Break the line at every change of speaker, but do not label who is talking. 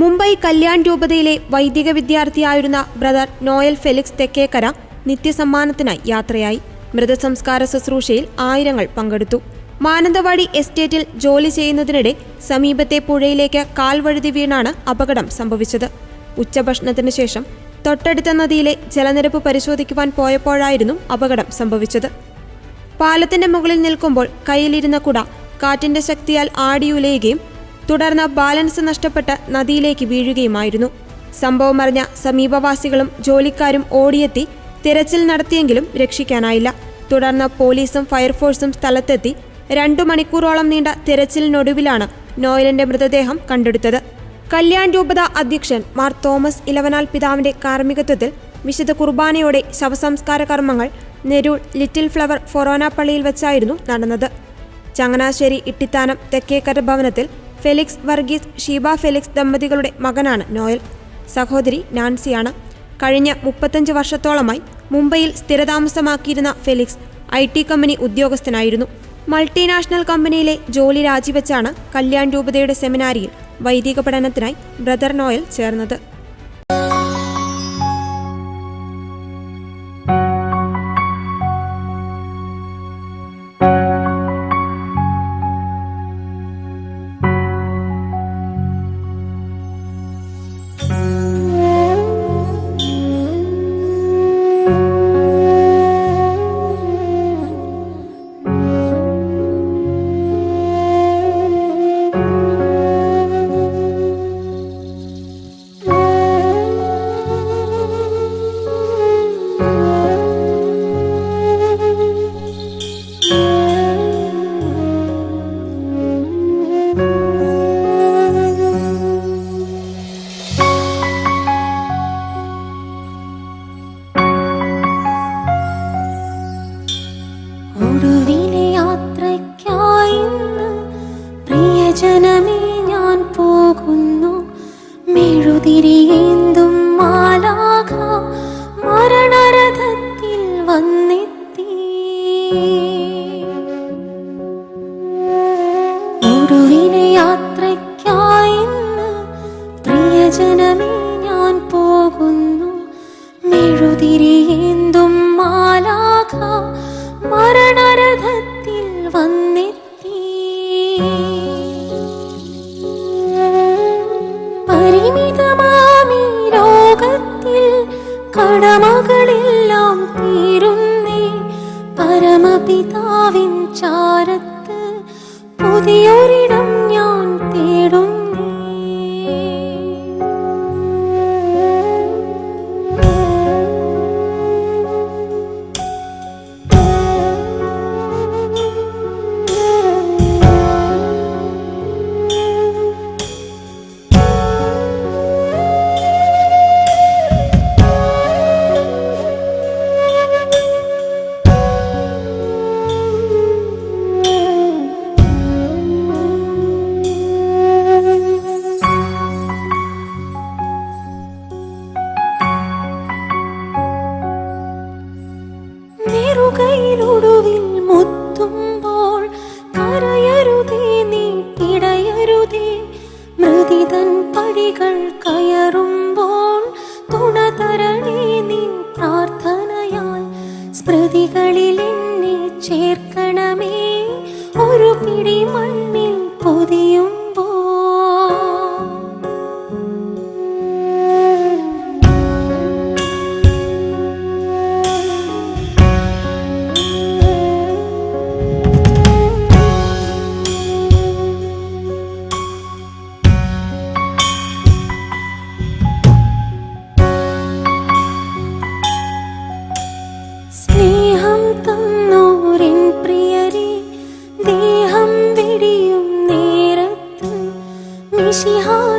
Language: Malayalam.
മുംബൈ കല്യാൺ രൂപതയിലെ വൈദിക വിദ്യാർത്ഥിയായിരുന്ന ബ്രദർ നോയൽ ഫെലിക്സ് തെക്കേക്കര നിത്യസമ്മാനത്തിനായി യാത്രയായി. മൃതസംസ്കാര ശുശ്രൂഷയിൽ ആയിരങ്ങൾ പങ്കെടുത്തു. മാനന്തവാടി എസ്റ്റേറ്റിൽ ജോലി ചെയ്യുന്നതിനിടെ സമീപത്തെ പുഴയിലേക്ക് കാൽവഴുതി വീണാണ് അപകടം സംഭവിച്ചത്. ഉച്ചഭക്ഷണത്തിനു ശേഷം തൊട്ടടുത്ത നദിയിലെ ജലനിരപ്പ് പരിശോധിക്കുവാൻ പോയപ്പോഴായിരുന്നു അപകടം സംഭവിച്ചത്. പാലത്തിന്റെ മുകളിൽ നിൽക്കുമ്പോൾ കയ്യിലിരുന്ന കുട കാറ്റിന്റെ ശക്തിയാൽ ആടിയുലയുകയും തുടർന്ന് ബാലൻസ് നഷ്ടപ്പെട്ട് നദിയിലേക്ക് വീഴുകയുമായിരുന്നു. സംഭവമറിഞ്ഞ സമീപവാസികളും ജോലിക്കാരും ഓടിയെത്തി തിരച്ചിൽ നടത്തിയെങ്കിലും രക്ഷിക്കാനായില്ല. തുടർന്ന് പോലീസും ഫയർഫോഴ്സും സ്ഥലത്തെത്തി രണ്ടു മണിക്കൂറോളം നീണ്ട തിരച്ചിലിനൊടുവിലാണ് നോയലിന്റെ മൃതദേഹം കണ്ടെടുത്തത്. കല്യാൺ രൂപത അധ്യക്ഷൻ മാർ തോമസ് ഇലവനാൽ പിതാവിന്റെ കാർമ്മികത്വത്തിൽ വിശുദ്ധ കുർബാനയോടെ ശവസംസ്കാര കർമ്മങ്ങൾ നെരൂൾ ലിറ്റിൽ ഫ്ലവർ ഫൊറോന പള്ളിയിൽ വെച്ചായിരുന്നു നടന്നത്. ചങ്ങനാശ്ശേരി ഇട്ടിത്താനം തെക്കേക്കര ഭവനത്തിൽ ഫെലിക്സ് വർഗീസ് ഷീബ ഫെലിക്സ് ദമ്പതികളുടെ മകനാണ് നോയൽ. സഹോദരി നാൻസിയാണ്. കഴിഞ്ഞ മുപ്പത്തഞ്ച് വർഷത്തോളമായി മുംബൈയിൽ സ്ഥിരതാമസമാക്കിയിരുന്ന ഫെലിക്സ് ഐ ടി കമ്പനി ഉദ്യോഗസ്ഥനായിരുന്നു. മൾട്ടിനാഷണൽ കമ്പനിയിലെ ജോലി രാജിവെച്ചാണ് കല്യാൺ രൂപതയുടെ സെമിനാരിയിൽ വൈദിക പഠനത്തിനായി ബ്രദർ നോയൽ ചേർന്നത്.
കടമകളെല്ലാം തീരുന്നേ പരമപിതാവിൻ ചാരത്ത് പുതിയൊരിടം മൃതിതൻ പടികൾ കയറുമ്പോൾ തുണ 你喜欢。